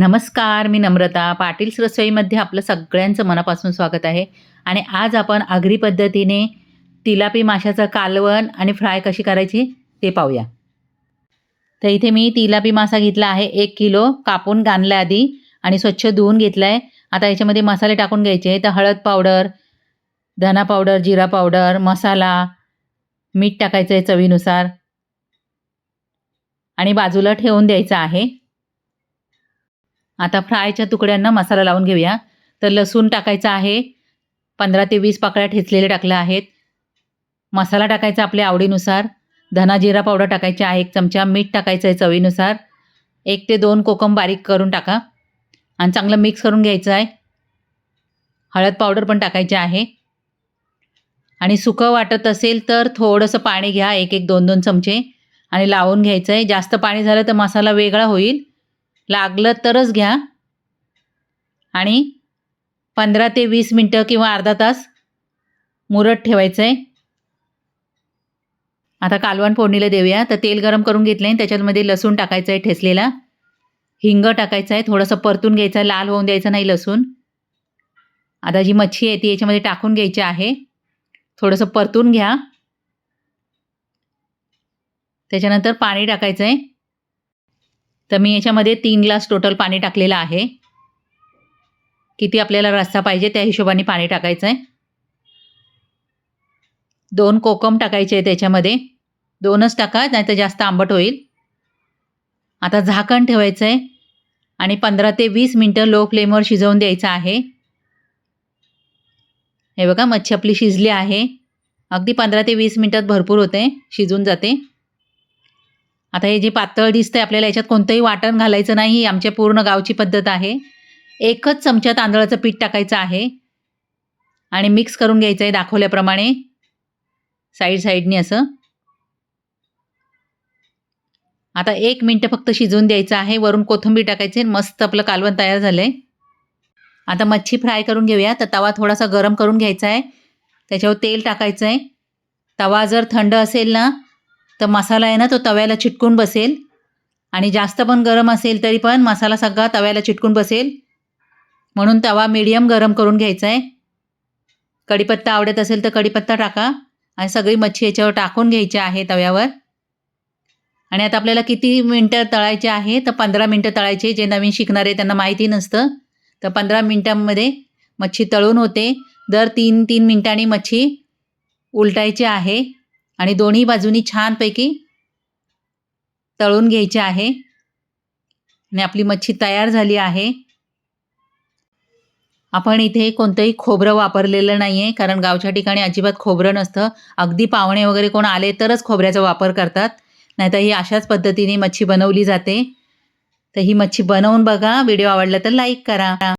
नमस्कार मी नम्रता. पाटील्स रसोईमध्ये आपलं सगळ्यांचं मनापासून स्वागत आहे. आणि आज आपण आगरी पद्धतीने तिलापी माशाचं कालवण आणि फ्राय कशी करायची ते पाहूया. तर इथे मी तिलापी मासा घेतला आहे एक किलो. कापून गाणला आधी आणि स्वच्छ धुवून घेतला आहे आता याच्यामध्ये मसाले टाकून घ्यायचे. तर हळद पावडर धना पावडर जिरा पावडर मसाला मीठ टाकायचं आहे चवीनुसार. आणि बाजूला ठेवून द्यायचं आहे. आता फ्रायच्या तुकड्यांना मसाला लावून घेऊया. तर लसूण टाकायचा आहे. पंधरा ते वीस पाकळ्या ठेचलेले टाकल्या आहेत. मसाला टाकायचा आपल्या आवडीनुसार. धना जिरा पावडर टाकायची आहे एक चमचा. मीठ टाकायचं आहे चवीनुसार. एक ते दोन कोकम बारीक करून टाका. आणि चांगलं मिक्स करून घ्यायचं आहे. हळद पावडर पण टाकायचे आहे. आणि सुकं वाटत असेल तर थोडंसं पाणी घ्या. एक एक दोन दोन चमचे. आणि लावून घ्यायचं आहे. जास्त पाणी झालं तर मसाला वेगळा होईल. लागलं तरच घ्या. आणि पंधरा ते वीस मिनटं किंवा अर्धा तास मुरत ठेवायचं आहे आता कालवण फोडणीला देऊया. तर तेल गरम करून घेतलं आहे त्याच्यामध्ये लसूण टाकायचं आहे ठेसलेला हिंग टाकायचं आहे थोडंसं परतून घ्यायचं. आहे लाल होऊन द्यायचं नाही लसूण. आता जी मच्छी आहे ती याच्यामध्ये टाकून घ्यायची आहे. थोडंसं परतून घ्या. त्याच्यानंतर पाणी टाकायचं आहे तर मी याच्यामध्ये तीन ग्लास टोटल पाणी टाकलेलं आहे. किती आपल्याला रस्सा पाहिजे त्या हिशोबाने पाणी टाकायचं आहे दोन कोकम टाकायचे आहे त्याच्यामध्ये. दोनच टाका नाही तर जास्त आंबट होईल. आता झाकण ठेवायचं आहे आणि पंधरा ते वीस मिनटं लो फ्लेमवर शिजवून द्यायचं आहे. हे बघा मच्छी आपली शिजली आहे. अगदी पंधरा ते वीस मिनटात भरपूर होते शिजून जाते. आता हे जे पातळ दिसतंय आपल्याला याच्यात कोणतंही वाटण घालायचं नाही. ही आमच्या पूर्ण गावची पद्धत आहे. एकच चमचा तांदळाचं पीठ टाकायचं आहे. आणि मिक्स करून घ्यायचं आहे दाखवल्याप्रमाणे. साईड साईडनी असं. आता एक मिनटं फक्त शिजवून द्यायचं आहे. वरून कोथिंबीर टाकायची मस्त आपलं कालवण तयार झालं आहे आता मच्छी फ्राय करून घेऊया. तर तवा थोडासा गरम करून घ्यायचा आहे. त्याच्यावर तेल टाकायचं आहे. तवा जर थंड असेल ना तर मसाला आहे ना तो तव्याला चिटकून बसेल. आणि जास्त पण गरम असेल तरी पण मसाला सगळा तव्याला चिटकून बसेल. म्हणून तवा मीडियम गरम करून घ्यायचा आहे कढीपत्ता आवडत असेल तर कढीपत्ता टाका. आणि सगळी मच्छी याच्यावर टाकून घ्यायची आहे तव्यावर. आणि आता आपल्याला किती मिनटं तळायचे आहे तर पंधरा मिनटं तळायचे. जे नवीन शिकणारे त्यांना माहिती नसतं. तर पंधरा मिनटांमध्ये मच्छी तळून होते. दर तीन तीन मिनटांनी मच्छी उलटायची आहे. आणि दोन्ही बाजूनी छानपैकी तळून घ्यायचे आहे. आणि आपली मच्छी तयार झाली आहे. आपण इथे कोणतंही खोबरं वापरलेलं नाही आहे कारण गावच्या ठिकाणी अजिबात खोबरं नसतं. अगदी पाहुणे वगैरे कोण आले तरच खोबऱ्याचा वापर करतात. नाहीतर ही अशाच पद्धतीने मच्छी बनवली जाते. तर ही मच्छी बनवून बघा. व्हिडिओ आवडला तर लाईक करा.